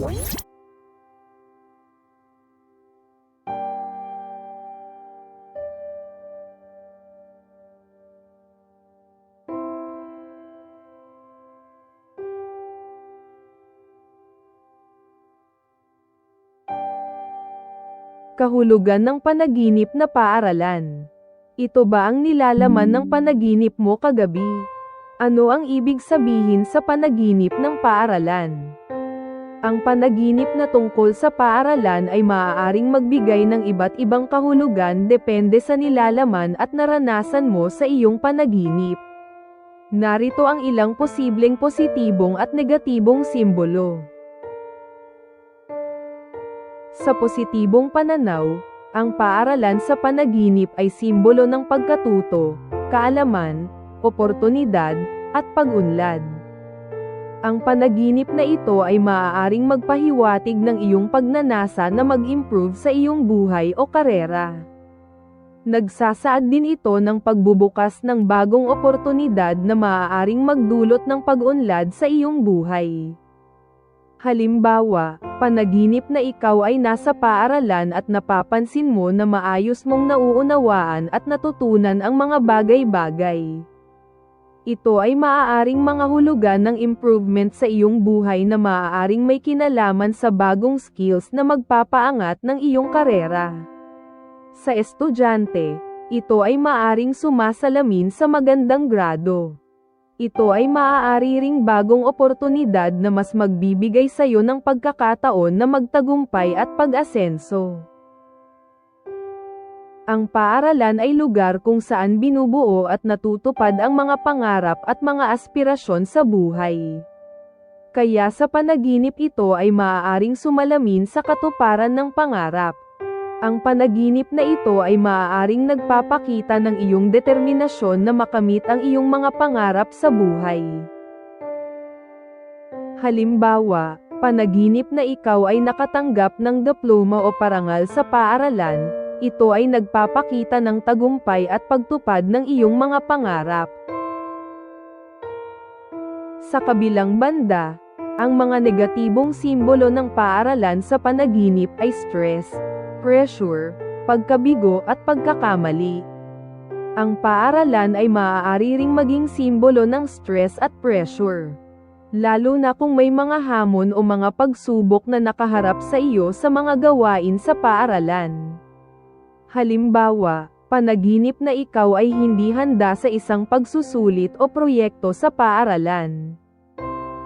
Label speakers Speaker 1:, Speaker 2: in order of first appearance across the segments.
Speaker 1: Kahulugan ng panaginip na paaralan. Ito ba ang nilalaman ng panaginip mo kagabi? Ano ang ibig sabihin sa panaginip ng paaralan? Ang panaginip na tungkol sa paaralan ay maaaring magbigay ng iba't ibang kahulugan depende sa nilalaman at naranasan mo sa iyong panaginip. Narito ang ilang posibleng positibong at negatibong simbolo. Sa positibong pananaw, ang paaralan sa panaginip ay simbolo ng pagkatuto, kaalaman, oportunidad, at pag-unlad. Ang panaginip na ito ay maaaring magpahiwatig ng iyong pagnanasa na mag-improve sa iyong buhay o karera. Nagsasaad din ito ng pagbubukas ng bagong oportunidad na maaaring magdulot ng pag-unlad sa iyong buhay. Halimbawa, panaginip na ikaw ay nasa paaralan at napapansin mo na maayos mong nauunawaan at natutunan ang mga bagay-bagay. Ito ay maaaring mga hulugan ng improvement sa iyong buhay na maaaring may kinalaman sa bagong skills na magpapaangat ng iyong karera. Sa estudyante, ito ay maaaring sumasalamin sa magandang grado. Ito ay maaari ring bagong oportunidad na mas magbibigay sa iyo ng pagkakataon na magtagumpay at pag-asenso. Ang paaralan ay lugar kung saan binubuo at natutupad ang mga pangarap at mga aspirasyon sa buhay. Kaya sa panaginip ito ay maaaring sumalamin sa katuparan ng pangarap. Ang panaginip na ito ay maaaring nagpapakita ng iyong determinasyon na makamit ang iyong mga pangarap sa buhay. Halimbawa, panaginip na ikaw ay nakatanggap ng diploma o parangal sa paaralan, ito ay nagpapakita ng tagumpay at pagtupad ng iyong mga pangarap. Sa kabilang banda, ang mga negatibong simbolo ng paaralan sa panaginip ay stress, pressure, pagkabigo at pagkakamali. Ang paaralan ay maaari ring maging simbolo ng stress at pressure. Lalo na kung may mga hamon o mga pagsubok na nakaharap sa iyo sa mga gawain sa paaralan. Halimbawa, panaginip na ikaw ay hindi handa sa isang pagsusulit o proyekto sa paaralan.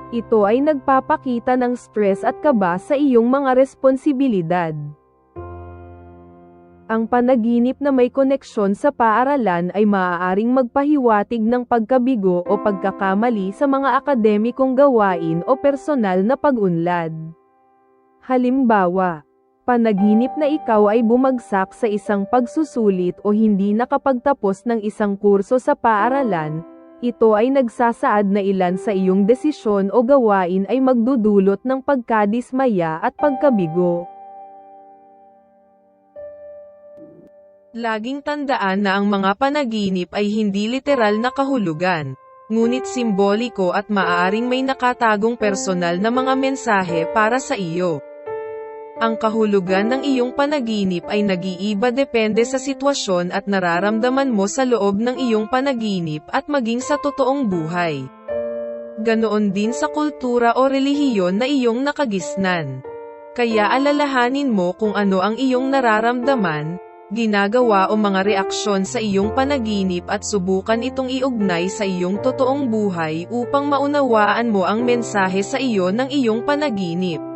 Speaker 1: Ito ay nagpapakita ng stress at kaba sa iyong mga responsibilidad. Ang panaginip na may koneksyon sa paaralan ay maaaring magpahiwatig ng pagkabigo o pagkakamali sa mga akademikong gawain o personal na pag-unlad. Halimbawa, panaginip na ikaw ay bumagsak sa isang pagsusulit o hindi nakapagtapos ng isang kurso sa paaralan, ito ay nagsasaad na ilan sa iyong desisyon o gawain ay magdudulot ng pagkadismaya at pagkabigo.
Speaker 2: Laging tandaan na ang mga panaginip ay hindi literal na kahulugan, ngunit simboliko at maaaring may nakatagong personal na mga mensahe para sa iyo. Ang kahulugan ng iyong panaginip ay nag-iiba depende sa sitwasyon at nararamdaman mo sa loob ng iyong panaginip at maging sa totoong buhay. Ganoon din sa kultura o relihiyon na iyong nakagisnan. Kaya alalahanin mo kung ano ang iyong nararamdaman, ginagawa o mga reaksyon sa iyong panaginip at subukan itong iugnay sa iyong totoong buhay upang maunawaan mo ang mensahe sa iyo ng iyong panaginip.